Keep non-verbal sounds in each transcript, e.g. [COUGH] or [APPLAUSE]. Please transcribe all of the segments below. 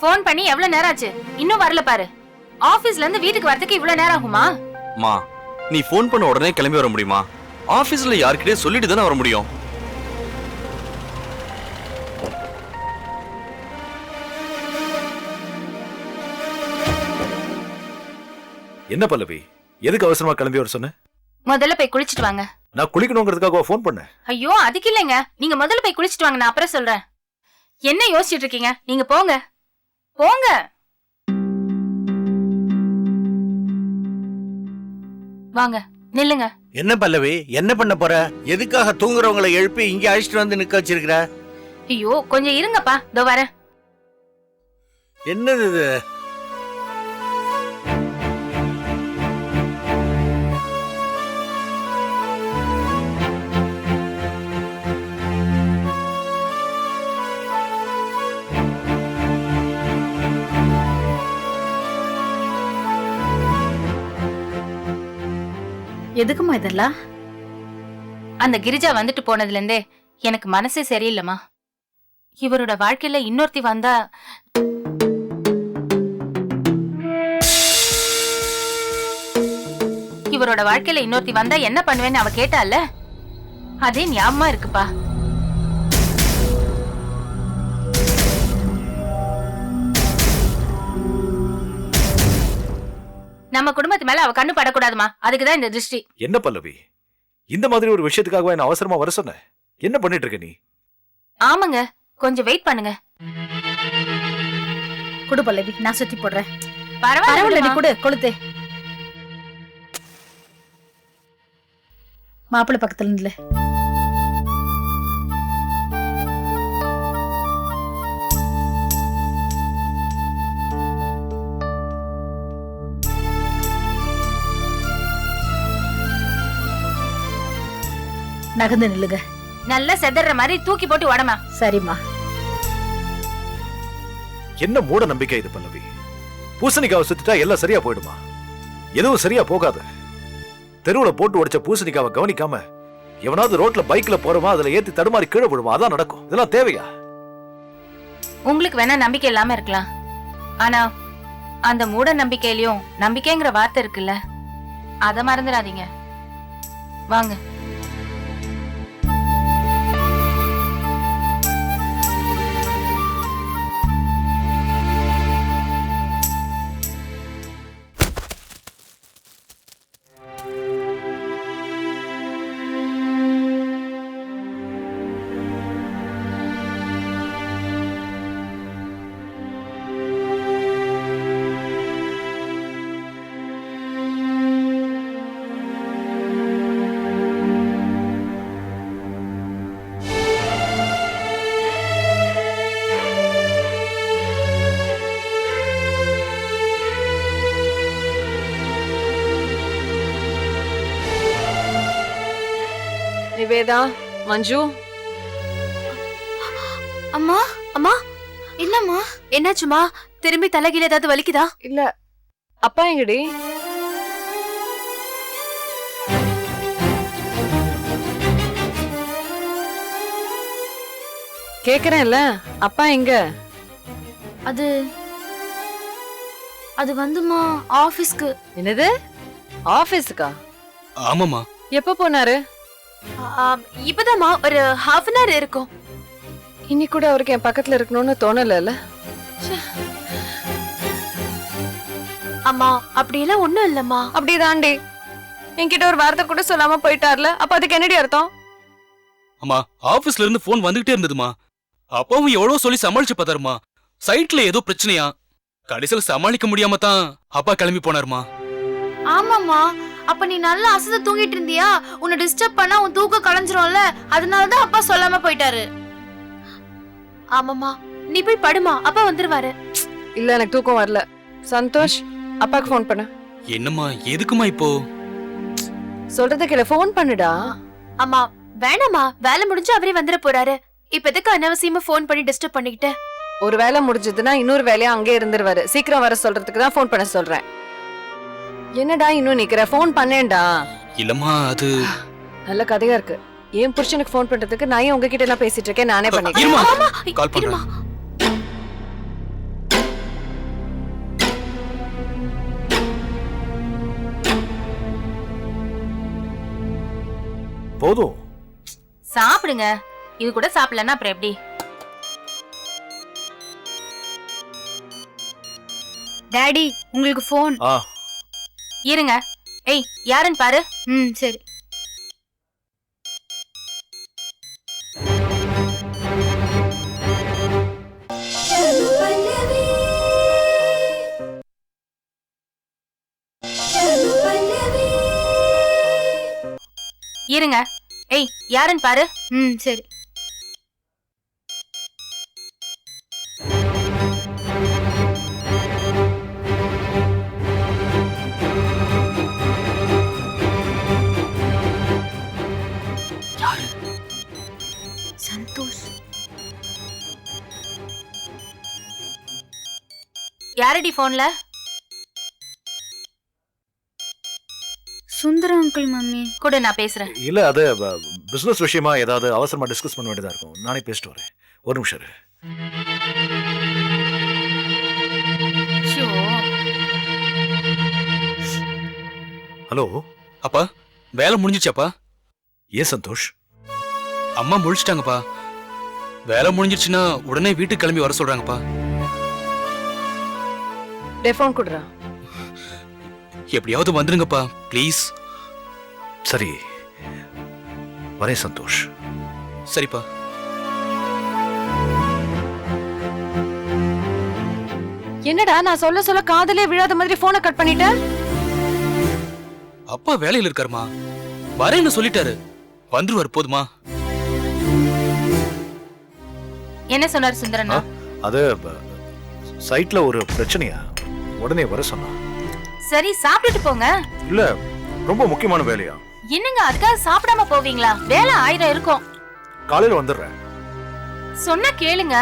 Phone பண்ணி எவ்வளவு நேரம் ஆச்சு இன்னும் வரல பாரு. ஆபீஸ்ல இருந்து வீட்டுக்கு வரதுக்கு இவ்வளவு நேரம் ஆகுமா? மா நீ ஃபோன் பண்ண உடனே கிளம்பி வர முடியுமா? ஆபீஸ்ல யார்கிட்டயே சொல்லிட்டு தானே வர முடியும். என்ன பல்லவி? எதுக்கு அவசரமா கிளம்பி வர சொன்ன? முதல்ல போய் குளிச்சிட்டு வாங்க. நான் குளிக்கணுங்கிறதுக்காக ஃபோன் பண்ணேன்? ஐயோ அதுக்கு இல்லைங்க. நீங்க முதல்ல போய் குளிச்சிட்டு வாங்க நான் அப்புறம் சொல்றேன். என்ன யோசிச்சுட்டு இருக்கீங்க? நீங்க போங்க. போங்க. வாங்க நில்லுங்க. என்ன பல்லவி என்ன பண்ண போற? எதுக்காக தூங்குறவங்களை எழுப்பி இங்க அழைச்சிட்டு வந்து நிக்க வச்சிருக்கிற? ஐயோ கொஞ்சம் இருங்கப்பா இதோ வரேன். என்னது இது? எதுக்குமா இதெல்லாம்? அந்த கிரிஜா வந்துட்டு போனதுல இருந்தே எனக்கு மனசே சரியில்லைம்மா. இவரோட வாழ்க்கையில இன்னொருத்தி வந்தா இவரோட வாழ்க்கையில இன்னொருத்தி வந்தா என்ன பண்ணுவேன்னு அவ கேட்டால அதே ஞாபகமா இருக்குப்பா. நம்ம குடும்ப மேல அவ கண்ணு படக்கூடாதுமா. அதுக்குதான் இந்த திருஷ்டி. என்ன பல்லவி? இந்த மாதிரி ஒரு விஷயத்துக்காக என்ன அவசரமா வர சொன்ன? என்ன பண்ணிட்டு இருக்க நீ? ஆமாங்க. கொஞ்சம் வெயிட் பண்ணுங்க. குடு பல்லவி நான் சுத்தி போடுறேன். பரவாயில்ல நீ. குடு கொளுத்து. மாப்பிள்ளை பக்கத்துல நில்லு. நகர்ந்து நில்லுங்க. நல்லா செதற மாதிரி தூக்கி போட்டு உடமா சரிம்மா. என்ன மூட நம்பிக்கை இது பல்லவி? பூசணிக்காவை சுத்திட்டா எல்லாம் சரியா போயிடுமா? எதுவும் சரியா போகாது. தெருவுல போட்டு உடைச்ச பூசணிக்காவை கவனிக்காம எவனாவது ரோட்ல பைக்ல போறவன் அதுல ஏத்தி தடுமாறி கீழே விடுவான் அதான் நடக்கும். இதெல்லாம் தேவையா? உங்களுக்கு வேணா நம்பிக்கை இல்லாம இருக்கலாம். ஆனா அந்த மூட நம்பிக்கையிலயும் நம்பிக்கைங்கிற வார்த்தை இருக்குல்ல அத மறந்துடாதீங்க. வாங்க. நிவேதா மஞ்சு. அம்மா அம்மா என்னம்மா என்னாச்சுமா? திரும்பி தலைகீழ ஏதாவது வலிக்குதா? இல்ல. அப்பா எங்கடி? கேக்குறேன்ல அப்பா எங்க? அது அது வந்துமா ஆபீஸ்க்கு என்னது? ஆபீஸுக்கா ஆமாமா எப்ப போனாரு? இப்பதாம்மா ஒரு ஹாஃப் அன் ஹவர் இருக்கும். இன்னைக்கு கூட அவருக்கு என் பக்கத்துல இருக்கணும்னு தோணல அம்மா அப்படியெல்லாம் ஒண்ணும் இல்லம்மா. அப்படிதான்டி என்கிட்ட ஒரு வார்த்தை கூட சொல்லாம போயிட்டார்ல அப்ப அதுக்கு என்னடி அர்த்தம்? அம்மா ஆபீஸ்ல இருந்து போன் வந்துகிட்டே இருந்ததுமா. அப்பாவும் எவ்வளவு சொல்லி சமாளிச்சு பார்த்தாருமா. சைட்ல ஏதோ பிரச்சனையா. கடைசியில சமாளிக்க முடியாம தான் அப்பா கிளம்பி போனாருமா. ஆமாம்மா. அப்ப நீ நல்லா அசந்து தூங்கிட்டு இருந்தியா? உன்னை டிஸ்டர்ப் பண்ணா உன் தூக்கம் கலைஞ்சிரும்ல? அதனாலதான் அப்பா சொல்லாம போயிட்டாரு. ஆமாம்மா. நீ போய் படுமா. அப்பா வந்துருவாரு. இல்ல எனக்கு தூக்கம் வரல. சந்தோஷ் அப்பாக்கு ஃபோன் பண்ணு. என்னம்மா எதுக்குமா இப்போ? சொல்றத கேள. ஃபோன் பண்ணுடா. அம்மா வேணாம்மா. வேலை முடிஞ்சு அவரே வந்துட போறாரு. இப்ப எதுக்கு அனாவசியமா ஃபோன் பண்ணி டிஸ்டர்ப் பண்ணிக்கிட்டு? ஒரு வேலை முடிஞ்சதுன்னா இன்னொரு வேலையா அங்கே இருந்துருவாரு. சீக்கிரம் வர சொல்றதுக்கு தான் ஃபோன் பண்ண சொல்றேன். என்னடா இன்னும் நிக்கிற? ஃபோன் பண்ணேன்டா. இல்லம்மா அது நல்ல கதையா இருக்கு. என் புருஷனுக்கு ஃபோன் பண்றதுக்கு நான் ஏன் உங்ககிட்ட எல்லாம் பேசிட்டு இருக்கேன்? நானே பண்ணிக்கிறேன். கால் பண்றேன். போதும். சாப்பிடுங்க. இது கூட சாப்பிடலன்னா அப்புறம் எப்படி? டாடி உங்களுக்கு ஃபோன் இருங்க. ஏய் யாருன்னு பாரு. ம் சரி. இருங்க. ஏய் யாருன்னு பாரு. ம் சரி. யாரடி போன்ல சுந்தரம் அங்கிள் மம்மி. கூட நான் பேசுறேன். இல்ல அது பிசினஸ் விஷயமா ஏதாவது அவசரமா டிஸ்கஸ் பண்ண வேண்டியதா இருக்கும். நானே பேசிட்டு வரேன். ஒரு நிமிஷம் ஹலோ? அப்பா வேலை முடிஞ்சிச்சாப்பா ஏன் சந்தோஷ்? அம்மா முழிச்சிட்டாங்கப்பா. வேலை முடிஞ்சிருச்சுன்னா உடனே வீட்டுக்கு கிளம்பி வர சொல்றாங்கப்பா. டே ஃபோன் கொடுறா. எப்படியாவது வந்துருங்கப்பா ப்ளீஸ் சரி. வரேன் சந்தோஷ். சரிப்பா. என்னடா நான் சொல்ல சொல்ல காதலே விழாத மாதிரி போனை கட் பண்ணிட்ட? அப்பா வேலையில இருக்காருமா? வரேன்னு சொல்லிட்டாரு. வந்துருவாரு போதுமா? என்ன சொன்னார் சுந்தரண்ணா? அது சைட்ல ஒரு பிரச்சனையா? உடனே வர சொன்னா. சரி சாப்பிட்டுட்டு போங்க. இல்ல ரொம்ப முக்கியமான வேலையா? என்னங்க அதுக்காக சாப்பிடாம போவீங்களா? வேலை ஆயிரம் இருக்கும். காலையில வந்துடுறேன். சொன்னா கேளுங்க.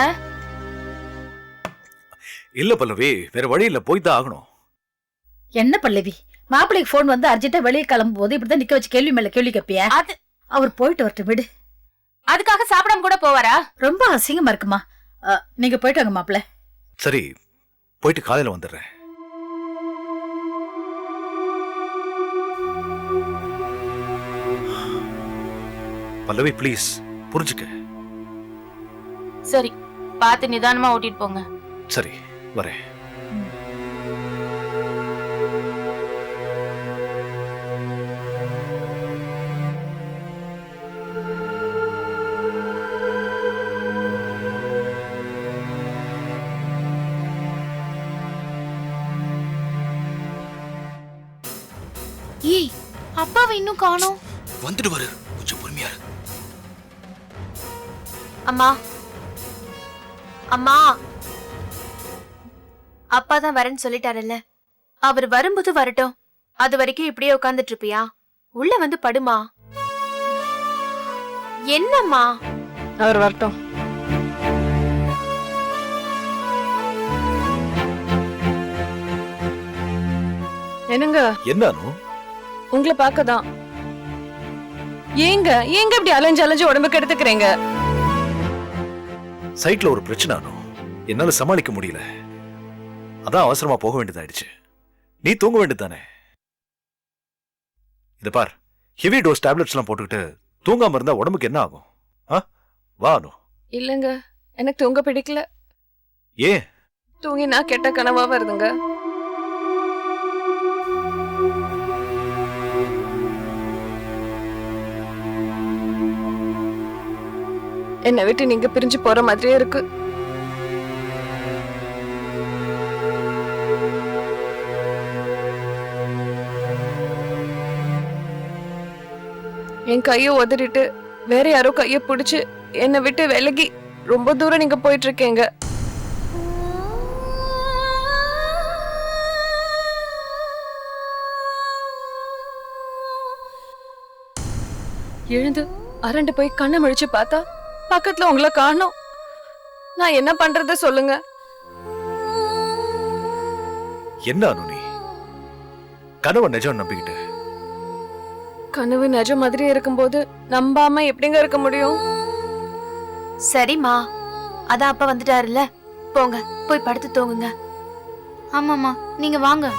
இல்ல பல்லவி வேற வழி இல்ல போய் தான் ஆகணும். என்ன பல்லவி? மாப்பிள்ளைக்கு ஃபோன் வந்து அர்ஜென்ட்டா வெளியே கிளம்பும் போது இப்படிதான் நிக்க வச்சு கேள்வி மேல கேள்வி கேப்பியா? அது அவர் போயிட்டு வரட்டும் விடு. அதுக்காக சாப்பிடாம கூட போவாரா? ரொம்ப அசிங்கமா இருக்குமா? நீங்க போயிட்டு வாங்க மாப்பிள்ள. சரி போயிட்டு காலையில வந்துடுறேன். பல்லவி ப்ளீஸ் புரிஞ்சுக்க. சரி பார்த்து நிதானமா ஓட்டிட்டு போங்க. சரி வரேன். ஏய் அப்பாவை இன்னும் காணோம். வந்துடுவாரு. அம்மா. அம்மா. அப்பா தான் வரேன்னு சொல்லிட்டாருல்ல. அவர் வரும்போது வரட்டும். அது வரைக்கும் இப்படியே உட்கார்ந்துட்டு இருப்பியா உள்ள வந்து படுமா? என்னம்மா? அவர் வரட்டும். என்னங்க? என்ன அனு? உங்களை பார்க்கதான். ஏங்க ஏங்க இப்படி அலைஞ்சு அலைஞ்சு உடம்புக்கு எடுத்துக்கிறீங்க? சைட்ல ஒரு பிரச்சனை அனு என்னால சமாளிக்க முடியல. அதான் அவசரமா போக வேண்டியதாயிடுச்சு. நீ தூங்க வேண்டியதானே இத பார். ஹெவி டோஸ் டேப்லெட்ஸ் எல்லாம் போட்டுக்கிட்டு தூங்காம இருந்தா உடம்புக்கு என்ன ஆகும்? ஆ? வா அனு. இல்லங்க. எனக்கு தூங்க பிடிக்கல. ஏன்? தூங்கினா கெட்ட கனவா வருதுங்க. என்னை விட்டு நீங்க பிரிஞ்சு போற மாதிரியே இருக்கு. என் கையை உதறிட்டு வேற யாரோ கைய பிடிச்சு என்னை விட்டு விலகி ரொம்ப தூரம் நீங்க போயிட்டு இருக்கீங்க எழுந்து அரண்டு போய் கண்ணை முழிச்சு பார்த்தா பக்கத்துல உங்களை காணோம். நான் என்ன பண்றது சொல்லுங்க. என்ன அனு நீ கனவை நிஜம் நம்பிக்கிட்டு. கனவு நிஜ மாதிரி இருக்கும்போது நம்பாம எப்படிங்க இருக்க முடியும்? சரிம்மா. அதான் அப்பா வந்துட்டாருல்ல. போங்க. போய் படுத்து தூங்குங்க. ஆமாம்மா. நீங்க வாங்க.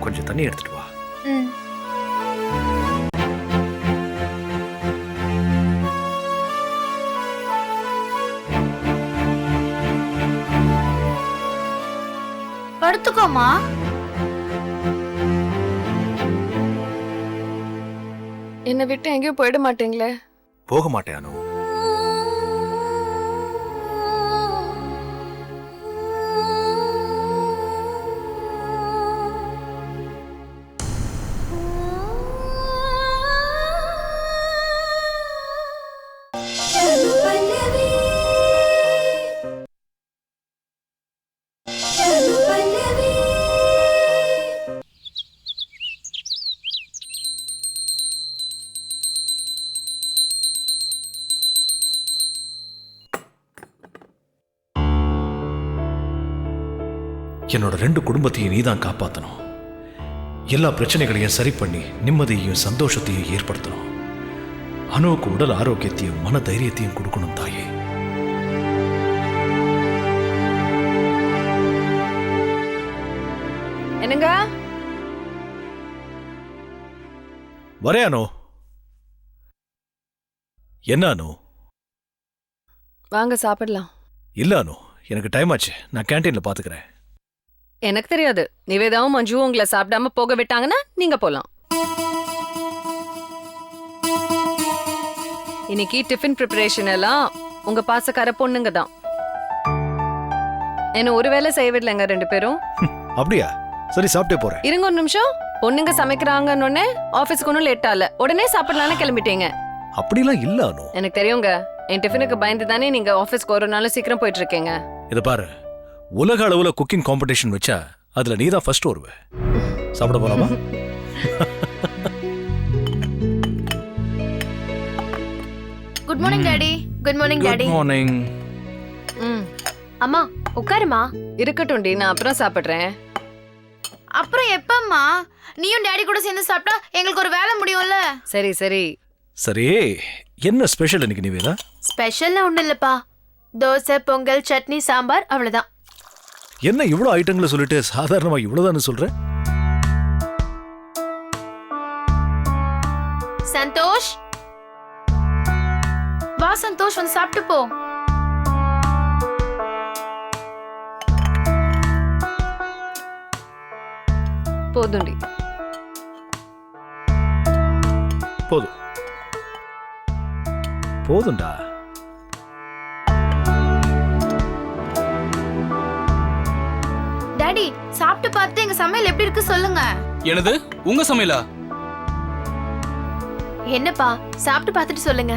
கொஞ்சம் தண்ணி எடுத்துட்டு படுத்துக்கோமா. என்னை விட்டு எங்கேயும் போயிட மாட்டீங்களே? போக மாட்டேன் அனு. என்னோட ரெண்டு குடும்பத்தையும் நீதான் காப்பாத்தணும். எல்லா பிரச்சனைகளையும் சரி பண்ணி நிம்மதியையும் சந்தோஷத்தையும் ஏற்படுத்தணும். அனுவுக்கு உடல் ஆரோக்கியத்தையும் மன தைரியத்தையும் கொடுக்கணும் தாயே. என்னங்க? வரேன் அனு. என்ன அனு? வாங்க சாப்பிடலாம். இல்ல அனு எனக்கு டைம் ஆச்சு. நான் கேண்டீன்ல பாத்துக்கிறேன். எனக்கு தெரியாது. நிவேதாவும் மஞ்சுவும் உங்களை சாப்பிடாம போக விட்டாங்கன்னா நீங்க போலாம். இன்னைக்கு டிஃபன் ப்ரிப்பரேஷன் எல்லாம் உங்க பாசக்கார பொண்ணுங்க தான். என்ன ஒரு செய்ய விடலைங்க ரெண்டு பேரும்? [LAUGHS] அப்படியா? சரி சாப்பிட்டே போறேன். இருங்க ஒரு நிமிஷம். பொண்ணுங்க சமைக்கிறாங்கன்னு ஆபீஸ்க்கு ஒன்றும் லேட்டா இல்ல உடனே சாப்பிடலாம்னு கிளம்பிட்டீங்க. அப்படிலாம் இல்ல அனு. எனக்கு தெரியுங்க. என் டிஃபனுக்கு பயந்து தானே நீங்க ஆபீஸ்க்கு ஒரு நாள் சீக்கிரம் போயிட்டு இருக்கீங்க. இத பாரு. உலக அளவுல குக்கிங் காம்படிஷன் வச்சா அதுல நீ தான் ஃபர்ஸ்ட் வருவ. சாப்பிட போலாமா? Good morning daddy good morning daddy morning ம். அம்மா உட்காருமா. இருக்கட்டும் டி. நான் அப்புறம் சாப்பிடுறேன். அப்புறம் எப்பம்மா? நீயும் டாடி கூட சேர்ந்து சாப்பிட்டா எங்களுக்கு ஒரு வேலை முடியும்ல? சரி சரி. சரி. என்ன ஸ்பெஷல் இன்னைக்கு நிவேதா ஸ்பெஷல்னா ஒண்ணும் இல்லப்பா. தோசை பொங்கல் சட்னி சாம்பார் அவ்வளவுதான். என்ன இவ்வளவு ஐட்டங்களை சொல்லிட்டு சாதாரணமா இவ்வளவுதான்னு சொல்ற? சந்தோஷ்? வா சந்தோஷ் வந்து சாப்பிட்டு போ. போதும் டி போதும். போதும்டா. சாப்பிட்டு பார்த்து எங்க சமையல் எப்படி இருக்கு சொல்லுங்க. எனது உங்க சமையலா? என்னப்பா சாப்பிட்டு பார்த்துட்டு சொல்லுங்க.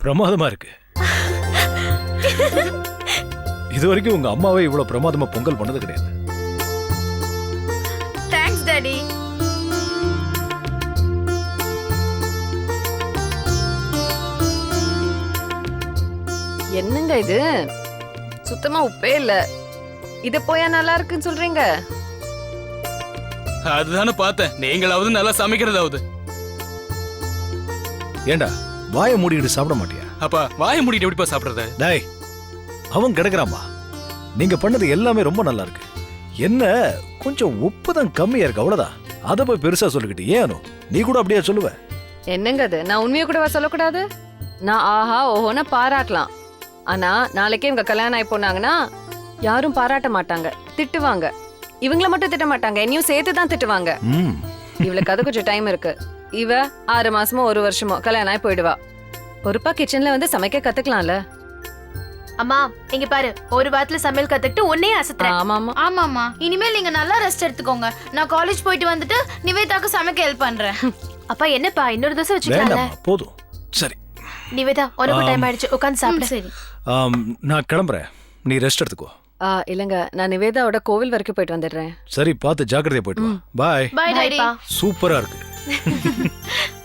பிரமாதமா இருக்கு. [LAUGHS] இது வரைக்கும் உங்க அம்மாவே இவ்வளவு பிரமாதமா பொங்கல் பண்ணது கிடையாது. என்னங்க இது? சுத்தமா உப்பே இல்ல. இது போயா நல்லா இருக்குன்னு சொல்றீங்க? அதுதானே பார்த்தேன். நீங்களாவது நல்லா சமைக்கிறதாவது. ஏண்டா வாயை மூடிக்கிட்டு சாப்பிட மாட்டியா? அப்பா வாயை மூடிட்டு எப்படிப்பா சாப்பிடுறது? டேய் அவன் கிடக்குறாமா நீங்க பண்ணது எல்லாமே ரொம்ப நல்லா இருக்கு. என்ன கொஞ்சம் உப்பு தான் கம்மியா இருக்கு அவ்வளவுதான் அதை போய் பெருசா சொல்லிக்கிட்டு ஏன்? நீ கூட அப்படியே சொல்லுவ? என்னங்க அது? நான் உண்மையை கூடவா சொல்லக்கூடாது? நான் ஆஹா ஓஹோன்னு பாராட்டலாம். ஆனா நாளைக்கே இவங்க கல்யாணம் ஆகி போனாங்கன்னா யாரும் பாராட்ட மாட்டாங்க திட்டுவாங்க. இவங்கள மட்டும் திட்ட மாட்டாங்க என்னையும் சேர்த்து தான் திட்டுவாங்க. ம். இவளுக்கு அது கொஞ்சம் டைம் இருக்கு. இவ ஆறு மாசமோ ஒரு வருஷமோ கல்யாணம் ஆகி போயிடுவா. பொறுப்பா கிச்சன்ல வந்து சமைக்க கத்துக்கலாம்ல. அம்மா இங்க பாரு ஒரு வாரத்துல சமையல் கத்துக்கிட்டு உன்னையே அசத்துறேன். ஆமா ஆமா ஆமாமா இனிமேல் நீங்க நல்லா ரெஸ்ட் எடுத்துக்கோங்க. நான் காலேஜ் போயிட்டு வந்துட்டு நிவேதாக்கு சமைக்க ஹெல்ப் பண்றேன். அப்பா என்னப்பா இன்னொரு தோசை வச்சுக்கலாம்ல? வேண்டாம்மா போதும். சரி. நிவேதா உனக்கு. டைம் ஆயிடுச்சு உட்காந்து சாப்பிடு. சரி. ஆம், நான் கிளம்புறேன். நீ ரெஸ்ட் எடுத்துக்கோ. ஆ, இல்லங்க. நான் நிவேதாவோட கோவில் வரைக்கும் போயிட்டு வந்துடுறேன். சரி பார்த்து ஜாக்கிரதையா போயிட்டு வா. பாய் பாய் டாடி சூப்பரா இருக்கு. [LAUGHS]